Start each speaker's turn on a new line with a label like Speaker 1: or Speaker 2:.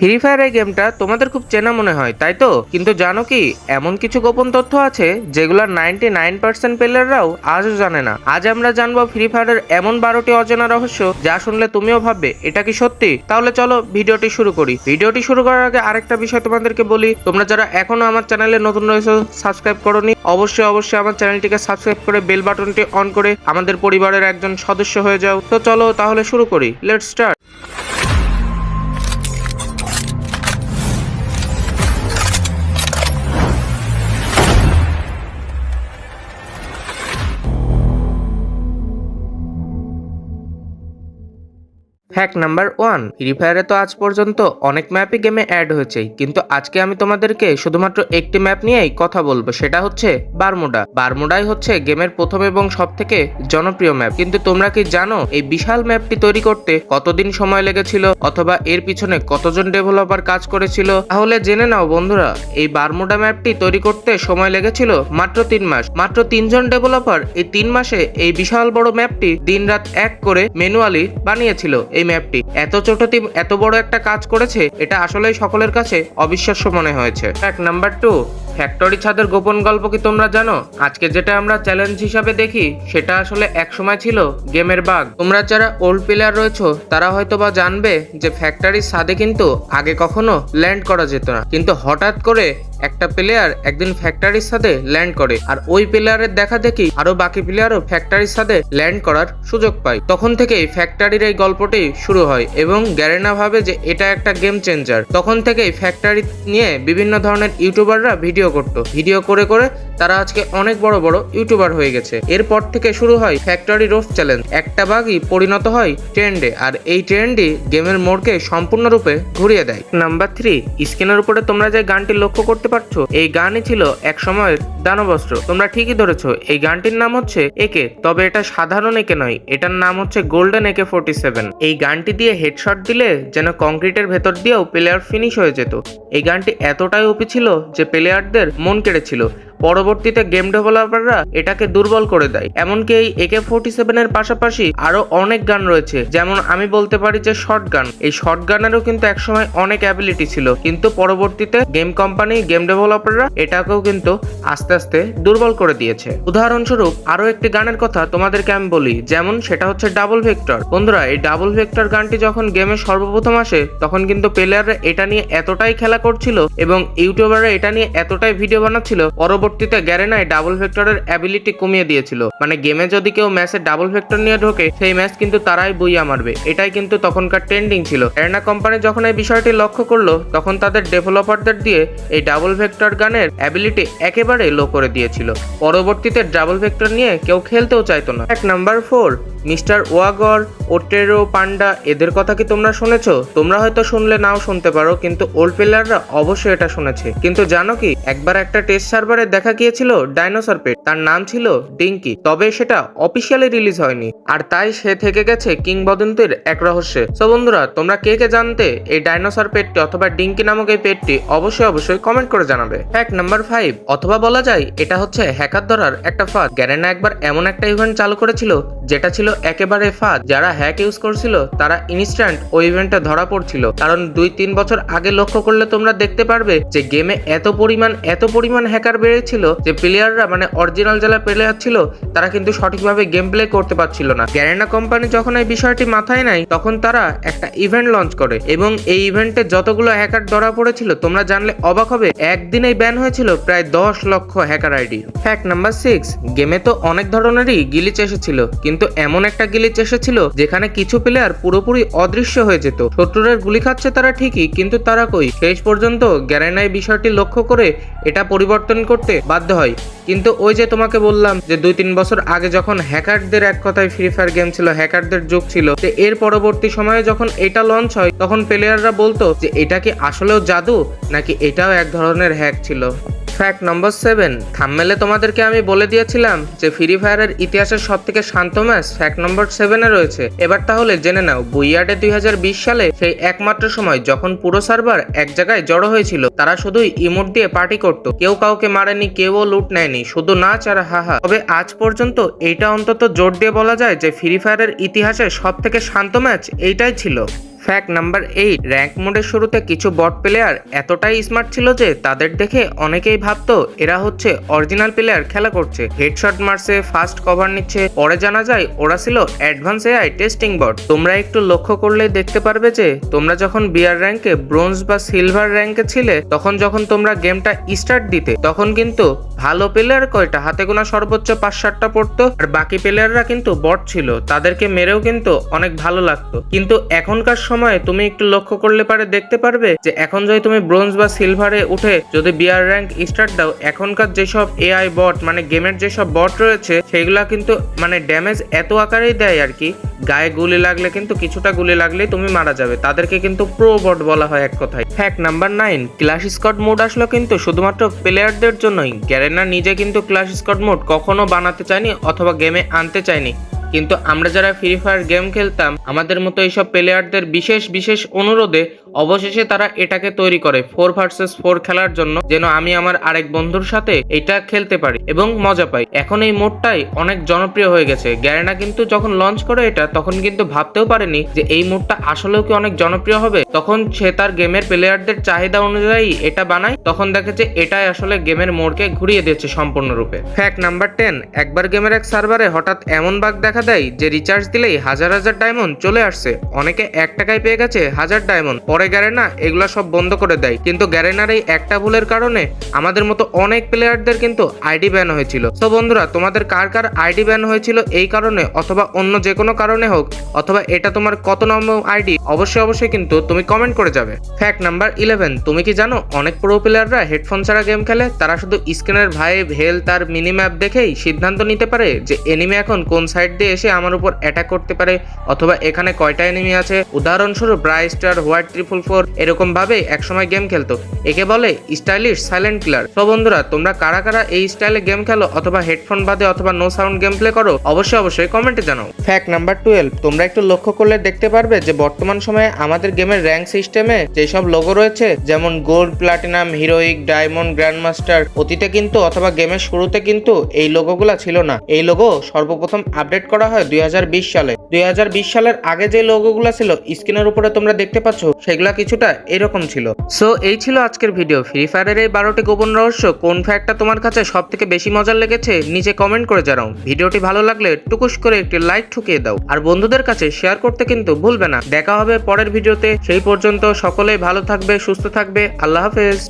Speaker 1: Free fire এই গেমটা তোমাদের খুব চেনা মনে হয়, তাই তো? কিন্তু জানো কি, এমন কিছু গোপন তথ্য আছে যেগুলো নাইনটি নাইন পার্সেন্ট প্লেয়াররাও আজও জানে না। আজ আমরা জানব ফ্রি ফায়ারের এমন বারোটি অজানা রহস্য যা শুনলে তুমিও ভাববে, এটা কি সত্যি? তাহলে চলো ভিডিওটি শুরু করি। ভিডিওটি শুরু করার আগে আরেকটা বিষয় তোমাদেরকে বলি, তোমরা যারা এখনও আমার চ্যানেলে নতুন রয়েছে সাবস্ক্রাইব করোনি, অবশ্যই অবশ্যই আমার চ্যানেলটিকে সাবস্ক্রাইব করে বেল বাটনটি অন করে আমাদের পরিবারের একজন সদস্য হয়ে যাও। তো চলো তাহলে শুরু করি let start fact number one free ফায়ারে তো আজ পর্যন্ত অনেক ম্যাপই গেমে অ্যাড হয়েছে, কিন্তু আজকে আমি তোমাদেরকে শুধুমাত্র একটি ম্যাপ নিয়েই কথা বলব, সেটা হচ্ছে বারমুডা বারমুডাই হচ্ছে গেমের প্রথম এবং সব থেকে জনপ্রিয় ম্যাপ কিন্তু তোমরা কি জানো, এই বিশাল ম্যাপটি তৈরি করতে কতদিন সময় লেগেছিল, অথবা এর পিছনে কতজন ডেভেলপার কাজ করেছিল? তাহলে জেনে নাও বন্ধুরা, এই বারমুডা ম্যাপটি তৈরি করতে সময় লেগেছিল মাত্র তিন মাস। মাত্র তিনজন ডেভেলপার এই তিন মাসে এই বিশাল বড় ম্যাপটি দিনরাত এক করে ম্যানুয়ালি বানিয়েছিল। এই ম্যাপটি এত ছোট টিম এত বড় একটা কাজ করেছে, এটা আসলেই সকলের কাছে অবিশ্বাস্য মনে হয়েছে। ফ্যাক্ট নাম্বার টু ফ্যাক্টরি ছাদের গোপন গল্প কি তোমরা জানো? আজকে যেটা আমরা চ্যালেঞ্জ হিসাবে দেখি, সেটা আসলে একসময় ছিল গেমের বাগ তোমরা যারা ওল্ড প্লেয়ার রয়েছো, তারা হয়তো বা জানবে যে ফ্যাক্টরির ছাদে কিন্তু আগে কখনো ল্যান্ড করা যেত না। কিন্তু হঠাৎ করে একটা প্লেয়ার একদিন ফ্যাক্টরির সাথে ল্যান্ড করে আর ওই প্লেয়ারের দেখা দেখি আরও বাকি প্লেয়ারও ফ্যাক্টরির সাথে ল্যান্ড করার সুযোগ পায়। তখন থেকেই ফ্যাক্টরির এই গল্পটি শুরু হয় এবং গ্যারেনা ভাবে যে এটা একটা গেম চেঞ্জার তখন থেকেই ফ্যাক্টরি নিয়ে বিভিন্ন ধরনের ইউটিউবাররা ভিডিও করতো। ভিডিও করে করে তারা আজকে অনেক বড় বড় ইউটিউবার হয়ে গেছে। এরপর থেকে শুরু হয় ফ্যাক্টরি রোফ চ্যালেঞ্জ একটা বাগই পরিণত হয় ট্রেন্ডে আর এই ট্রেন্ডই গেমের মোড়কে সম্পূর্ণরূপে ঘুরিয়ে দেয়। নাম্বার থ্রি স্ক্রিনের উপরে তোমরা যে গানটি লক্ষ্য করতে পারছ, এই গানই ছিল এক সময়ের দানবস্ত্র। তোমরা ঠিকই ধরেছো, এই গানটির নাম হচ্ছে একে, তবে এটা সাধারণ একে নয়, এটার নাম হচ্ছে গোল্ডেন একে ফোর্টি সেভেন এই গানটি দিয়ে হেডশট দিলে যেন কংক্রিটের ভেতর দিয়েও প্লেয়ার ফিনিশ হয়ে যেত। এই গানটি এতটাই ওপি ছিল যে প্লেয়ারদের মন কেড়েছিল। পরবর্তীতে গেম ডেভেলপাররা এটাকে দুর্বল করে দেয়। এমনকি এই একে ফোর্টি সেভেনের পাশাপাশি আরও অনেক গান রয়েছে, যেমন আমি বলতে পারি যে শর্ট গান এই শর্ট গানেরও কিন্তু একসময় অনেক অ্যাবিলিটি ছিল, কিন্তু পরবর্তীতে গেম কোম্পানি গেম ডেভেলপাররা এটাকেও কিন্তু আস্তে আস্তে দুর্বল করে দিয়েছে। উদাহরণস্বরূপ, আরও একটি গানের কথা তোমাদেরকে আমি বলি, যেমন সেটা হচ্ছে ডাবল ভেক্টর বন্ধুরা, এই ডাবল ভেক্টর গানটি যখন গেমে সর্বপ্রথম আসে, তখন কিন্তু প্লেয়াররা এটা নিয়ে এতটাই খেলা করছিল এবং ইউটিউবাররা এটা নিয়ে এতটাই ভিডিও বানাচ্ছিল পরবর্তীতে গ্যারেনাই ডাবল ভেক্টরের অ্যাবিলিটি কমিয়ে দিয়েছিল। মানে গেমে যদি কেউ ম্যাচে ডাবল ভেক্টর নিয়ে ঢোকে, সেই ম্যাচ কিন্তু তারাই বইয়া মারবে। এটাই কিন্তু তখনকার ট্রেন্ডিং ছিল। গ্যারেনা কোম্পানি যখন এই বিষয়টি লক্ষ্য করল, তখন তাদের ডেভেলপারদের দিয়ে এই ডাবল ভেক্টর গানের অ্যাবিলিটি একেবারে লো করে দিয়েছিল। পরবর্তীতে ডাবল ভেক্টর নিয়ে কেউ খেলতেও চাইতো না। এক number four mister Waggor, Otero Panda, এদের কথা কি তোমরা শুনেছো? তোমরা হয়তো শুনলে, নাও শুনতে পারো, কিন্তু ওল্ড প্লেয়াররা অবশ্যই এটা শুনেছে। কিন্তু জানো কি, একবার একটা টেস্ট সার্ভারে দেখা গিয়েছিল ডাইনোসর পেট। তার নাম ছিল ডিঙ্কি, তবে সেটা অফিসিয়ালি রিলিজ হয়নি। আর তাই সে থেকে গেছে কিংবদন্তির এক রহস্যে। সো বন্ধুরা, তোমরা কে কে জানতে এই ডাইনোসর পেটটি অথবা ডিঙ্কি নামক এই পেটটি অবশ্যই অবশ্যই কমেন্ট করে জানাবে। ফ্যাক্ট নাম্বার ফাইভ অথবা বলা যায়, এটা হচ্ছে হ্যাকার ধরার একটা ফাঁদ। গ্যারেনা একবার এমন একটা ইভেন্ট চালু করেছিল, যেটা ছিল একেবারে ফাঁদ। যারা হ্যাক ইউজ করছিল, তারা ইনস্ট্যান্ট ওই ইভেন্টে ধরা পড়ছিল। কারণ দুই তিন বছর আগে লক্ষ্য করলে তোমরা দেখতে পারবে যে গেমে এত পরিমাণ এত পরিমাণ হ্যাকার বেড়েছিল যে প্লেয়াররা মানে অরিজিনাল যারা প্লেয়ার ছিল, তারা কিন্তু সঠিকভাবে গেম প্লে করতে পারছিল না। গ্যারেনা কোম্পানি যখন এই বিষয়টি মাথায় নেয়, তখন তারা একটা ইভেন্ট লঞ্চ করে এবং এই ইভেন্টে যতগুলো হ্যাকার ধরা পড়েছিল, তোমরা জানলে অবাক হবে, একদিনেই ব্যান হয়েছিল প্রায় দশ লক্ষ hacker ID fact number six গেমে তো অনেক ধরনেরই গিলিচ এসেছিল, কিন্তু এমন একটা গিলিচ এসেছিল, যেখানে কিছু প্লেয়ার পুরোপুরি অদৃশ্য হয়ে যেত। শত্রুরের গুলি খাচ্ছে তারা ঠিকই, কিন্তু তারা কই? শেষ পর্যন্ত গ্যারেনাই বিষয়টি লক্ষ্য করে এটা পরিবর্তন করতে বাধ্য হয়। কিন্তু ওই যে তোমাকে বললাম যে দুই তিন বছর আগে যখন হ্যাকারদের এক কথায় ফ্রি ফায়ার গেম ছিল, হ্যাকারদের যুগ ছিল, তো এর পরবর্তী সময়ে যখন এটা লঞ্চ হয়, তখন প্লেয়াররা বলতো যে, এটা কি আসলেও জাদু? নাকি এটাও এক ধরনের হ্যাক ছিল? ফ্যাক্ট নম্বর সেভেন থাম্মেলে তোমাদেরকে আমি বলে দিয়েছিলাম যে ফ্রি ফায়ারের ইতিহাসের সব থেকে শান্ত ম্যাচ ফ্যাক্ট নম্বর সেভেনে রয়েছে। এবার তাহলে জেনে নাও, বুইয়ার্ডে দু হাজার বিশ সালে সেই একমাত্র সময় যখন পুরো সার্ভার এক জায়গায় জড়ো হয়েছিল, তারা শুধুই ইমোট দিয়ে পার্টি করত। কেউ কাউকে মারেনি, কেউও লুট নেয়নি, শুধু নাচ আর হাহা। তবে আজ পর্যন্ত এইটা অন্তত জোর দিয়ে বলা যায় যে ফ্রি ফায়ারের ইতিহাসে সব থেকে শান্ত ম্যাচ এইটাই ছিল। ফ্যাক্ট নাম্বার এইট র্যাঙ্ক মোডের শুরুতে কিছু বট প্লেয়ার এতটাই স্মার্ট ছিল যে তাদের দেখে অনেকেই ভাবতো এরা হচ্ছে অরিজিনাল প্লেয়ার খেলা করছে। হেডশট মারছে ফাস্ট কভার নিচ্ছে, পরে জানা যায় ওরা ছিল অ্যাডভান্স এআই টেস্টিং বট তোমরা একটু লক্ষ্য করলে দেখতে পারবে যে তোমরা যখন বিয়ার র্যাঙ্কে ব্রোঞ্জ বা সিলভার র্যাঙ্কে ছিলে, তখন যখন তোমরা গেমটা স্টার্ট দিতে, তখন কিন্তু ভালো প্লেয়ার কয়টা? হাতে গোনা সর্বোচ্চ পাঁচ সাতটা পড়তো, আর বাকি প্লেয়াররা কিন্তু বট ছিল। তাদেরকে মেরেও কিন্তু অনেক ভালো লাগতো। কিন্তু এখনকার সময়ে তুমি একটু লক্ষ্য করলে পারে দেখতে পারবে যে এখন যদি তুমি ব্রোঞ্জ বা সিলভারে উঠে যদি বিয়ার র্যাঙ্ক স্টার্ট দাও, এখনকার যেসব এআই বট মানে গেমের যেসব বট রয়েছে সেগুলা কিন্তু মানে ড্যামেজ এত আকারেই দেয় আর কি। গায়ে গুলি লাগলে কিন্তু কিছুটা গুলি লাগলেই তুমি মারা যাবে। তাদেরকে কিন্তু প্রো বট বলা হয় এক কথায়। Fact number nine clash squad mode আসলো কিন্তু শুধুমাত্র প্লেয়ারদের জন্যই। গ্যারেনা নিজে কিন্তু ক্লাস স্কট মোড কখনো বানাতে চায়নি অথবা গেমে আনতে চায়নি। কিন্তু আমরা যারা ফ্রি ফায়ার গেম খেলতাম আমাদের মতো এইসব প্লেয়ারদের বিশেষ বিশেষ অনুরোধে অবশেষে তারা এটাকে তৈরি করে ফোর ভার্সেস ফোর খেলার জন্য, যেন আমি আমার আরেক বন্ধুর সাথে এটা খেলতে পারি এবং মজা পাই। এখন এই মোডটাই অনেক জনপ্রিয় হয়ে গেছে। গ্যারেনা কিন্তু যখন লঞ্চ করে এটা, তখন কিন্তু ভাবতেও পারেনি যে এই মোডটা আসলেও কি অনেক জনপ্রিয় হবে। তখন সে তার গেমের প্লেয়ারদের চাহিদা অনুযায়ী এটা বানায়, তখন দেখে যে এটাই আসলে গেমের মোড়কে ঘুরিয়ে দিয়েছে সম্পূর্ণরূপে। ফ্যাক্ট নাম্বার টেন একবার গেমের এক সার্ভারে হঠাৎ এমন বাগ দেখা দেয়, যে রিচার্জ দিলেই হাজার হাজার ডায়মন্ড চলে আসছে। অনেকে এক টাকায় পেয়ে গেছে হাজার ডায়মন্ড পরে গ্যারেনা এগুলা সব বন্ধ করে দেয়। কিন্তু গ্যারেনার এই একটা ভুলের কারণে আমাদের মতো অনেক প্লেয়ারদের কিন্তু আইডি ব্যান হয়েছিল। তো বন্ধুরা, তোমাদের কার কার আইডি ব্যান হয়েছিল এই কারণে অথবা অন্য যে কোনো কারণে হোক, অথবা এটা তোমার কত নম্বর আইডি অবশ্যই অবশ্যই কিন্তু তুমি কমেন্ট করে যাবে। ফ্যাক্ট নাম্বার ইলেভেন তুমি কি জানো অনেক প্রো প্লেয়াররা হেডফোন ছাড়া গেম খেলে, তারা শুধু স্ক্রিনের ভাই ভেল তার মিনি ম্যাপ দেখেই সিদ্ধান্ত নিতে পারে যে এনিমি এখন কোন সাইড দিয়ে এসে আমার উপর অ্যাটাক করতে পারে, অথবা এখানে কয়টা এনিমি আছে। উদাহরণস্বরূপ ব্রাই স্টার হোয়াইট ট্রিপল ফোর এরকম ভাবে একসময় গেম খেলতো। একে বলে স্টাইলিশ সাইলেন্ট কিলার তো বন্ধুরা, তোমরা কারা কারা এই স্টাইলে গেম খেলো অথবা হেডফোন বাদে অথবা নো সাউন্ড গেম প্লে করো, অবশ্যই অবশ্যই কমেন্টে জানাও। ফ্যাক্ট নাম্বার টুয়েলভ তোমরা একটু লক্ষ্য করলে দেখতে পারবে যে বর্তমান সময়ে আমাদের গেমের র্যাঙ্ক সিস্টেমে যেসব লোগো রয়েছে, যেমন gold platinum heroic diamond grandmaster অতীতে কিন্তু অথবা গেমের শুরুতে কিন্তু এই লোগোগুলা ছিল না। এই লোগো সর্বপ্রথম আপডেট করা হয় দুই হাজার বিশ সালে। দুই হাজার বিশ সালের আগে যে লোগোগুলো ছিল স্ক্রিনের উপরে তোমরা দেখতে পাচ্ছ সেগুলা কিছুটা এরকম ছিল। সো এই ছিল আজকের ভিডিও ফ্রি ফায়ারের এই বারোটি গোপন রহস্য, কোন ফ্যাক্টটা তোমার কাছে সব থেকে বেশি মজার লেগেছে নিচে কমেন্ট করে জানাও। ভিডিওটি ভালো লাগলে টুকুস করে একটি লাইক ঠুকিয়ে দাও। আর বন্ধুদের কাছে শেয়ার করতে কিন্তু ভুলবে না। দেখা হবে পরের ভিডিওতে সেই পর্যন্ত সকলেই ভালো থাকবে, সুস্থ থাকবে। আল্লাহ হাফেজ।